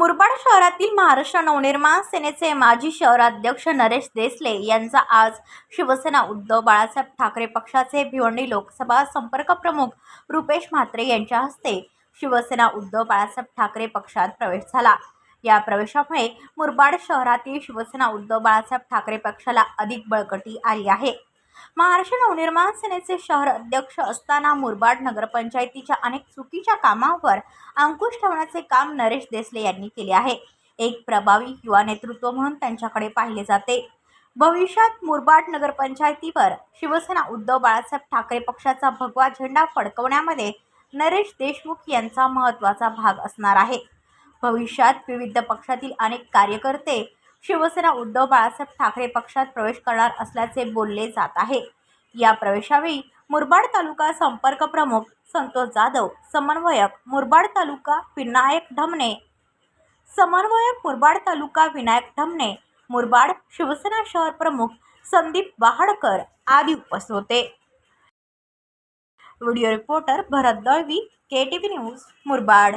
मुरबाड शहरातील महाराष्ट्र नवनिर्माण सेनेचे माजी शहराध्यक्ष नरेश देसले यांचा आज शिवसेना उद्धव बाळासाहेब ठाकरे पक्षाचे भिवंडी लोकसभा संपर्क प्रमुख रुपेश म्हात्रे यांच्या हस्ते शिवसेना उद्धव बाळासाहेब ठाकरे पक्षात प्रवेश झाला. या प्रवेशामुळे मुरबाड शहरातील शिवसेना उद्धव बाळासाहेब ठाकरे पक्षाला अधिक बळकटी आली आहे. महाराष्ट्र नवनिर्माण सेनेचे शहर अध्यक्ष असताना मुरबाड नगरपंचायतीच्या अनेक चुकीच्या कामावर अंकुश ठेवण्याचे काम नरेश देसले यांनी केले आहे. एक प्रभावी युवा नेतृत्व म्हणून त्यांच्याकडे पाहिले जाते. भविष्यात मुरबाड नगरपंचायतीवर शिवसेना उद्धव बाळासाहेब ठाकरे पक्षाचा भगवा झेंडा फडकवण्यामध्ये नरेश देशमुख यांचा महत्त्वाचा भाग असणार आहे. भविष्यात विविध पक्षातील अनेक कार्यकर्ते शिवसेना उद्धव बाळासाहेब ठाकरे पक्षात प्रवेश करणार असल्याचे बोलले जात आहे. या प्रवेशावेळी मुरबाड तालुका संपर्क प्रमुख संतोष जाधव समन्वयक मुरबाड तालुका विनायक ढमणे समन्वयक मुरबाड तालुका विनायक ढमणे मुरबाड शिवसेना शहर प्रमुख संदीप बहाडकर आदी उपस्थित होते. Video reporter Bharat Dalvi K T V news Murbad.